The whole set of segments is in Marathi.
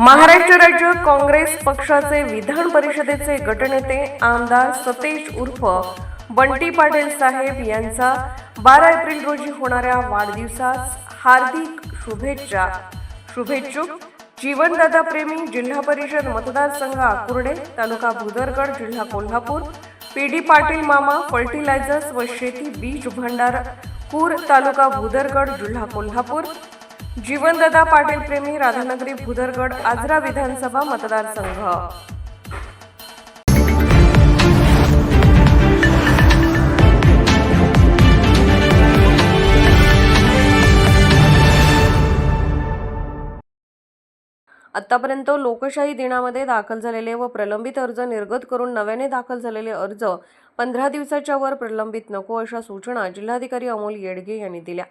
महाराष्ट्र राज्य काँग्रेस पक्षाचे विधान परिषदेचे गटनेते आमदार सतेज उर्फ बंटी पाटील साहेब यांचा बारा एप्रिल रोजी होणाऱ्या वाढदिवसास हार्दिक शुभेच्छा. शुभेच्छुक जीवनदादा प्रेमी जिल्हा परिषद मतदारसंघ आकुर्डे तालुका भुदरगड जिल्हा कोल्हापूर पी डी पाटील मामा फर्टिलायझर्स व शेती बीज भंडार पूर तालुका भुदरगड जिल्हा कोल्हापूर जीवनदादा पाटील प्रेमी राधानगरी भुदरगड आजरा विधानसभा मतदारसंघ. आतापर्यंत लोकशाही दिनामध्ये दाखल झालेले व प्रलंबित अर्ज निर्गत करून नव्याने दाखल झालेले अर्ज पंधरा दिवसाच्या वर प्रलंबित नको अशा सूचना जिल्हाधिकारी अमोल येडगे यांनी दिल्या.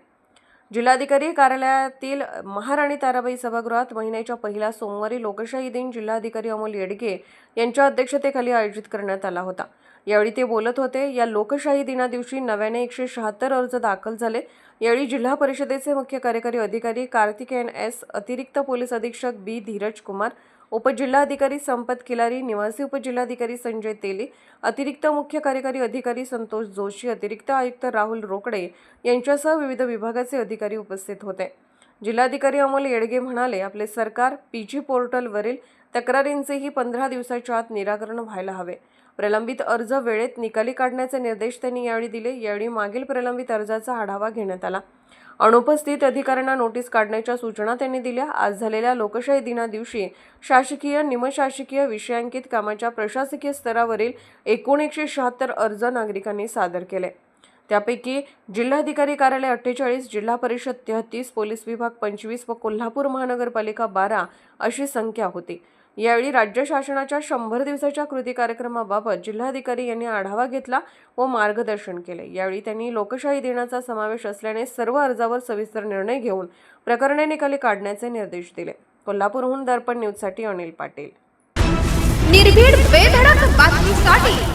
जिल्हाधिकारी कार्यालयातील महाराणी ताराबाई सभागृहात महिन्याच्या पहिल्या सोमवारी लोकशाही दिन जिल्हाधिकारी अमोल येडगे यांच्या अध्यक्षतेखाली आयोजित करण्यात आला होता. यावेळी ते बोलत होते या लोकशाही दिना दिवशी नव्याने एकशे शहात्तर अर्ज दाखल झाले. यावेळी जिल्हा परिषदेचे मुख्य कार्यकारी अधिकारी कार्तिकेयन एस अतिरिक्त पोलीस अधीक्षक बी धीरज कुमार उपजिल्हाधिकारी संपत किलारी निवासी उपजिल्हाधिकारी संजय तेली अतिरिक्त मुख्य कार्यकारी अधिकारी संतोष जोशी अतिरिक्त आयुक्त राहुल रोकडे यांच्यासह विविध विभागाचे अधिकारी उपस्थित होते. जिल्हाधिकारी अमोल येडगे म्हणाले आपले सरकार पी जी पोर्टलवरील तक्रारींचेही पंधरा दिवसाच्या आत निराकरण व्हायला हवे. प्रलंबित अर्ज वेळेत निकाली काढण्याचे निर्देश त्यांनी यावेळी दिले. यावेळी मागील प्रलंबित अर्जाचा आढावा घेण्यात आला. अनुपस्थित अधिकाऱ्यांना नोटीस काढण्याच्या सूचना त्यांनी दिल्या. आज झालेल्या लोकशाही दिना दिवशी शासकीय निमशासकीय विषयांकित कामाच्या प्रशासकीय स्तरावरील एकूण एकशे शहात्तर अर्ज नागरिकांनी सादर केले. त्यापैकी जिल्हाधिकारी कार्यालय अठ्ठेचाळीस जिल्हा परिषद तेहतीस पोलीस विभाग पंचवीस व कोल्हापूर महानगरपालिका बारा अशी संख्या होती. यावेळी राज्य शासनाच्या शंभर दिवसाच्या कृती कार्यक्रमाबाबत जिल्हाधिकारी यांनी आढावा घेतला व मार्गदर्शन केले. यावेळी त्यांनी लोकशाही दिनाचा समावेश असल्याने सर्व अर्जावर सविस्तर निर्णय घेऊन प्रकरणे निकाली काढण्याचे निर्देश दिले. कोल्हापूरहून दर्पण न्यूजसाठी अनिल पाटील. निर्भीड बेधडक बातमीसाठी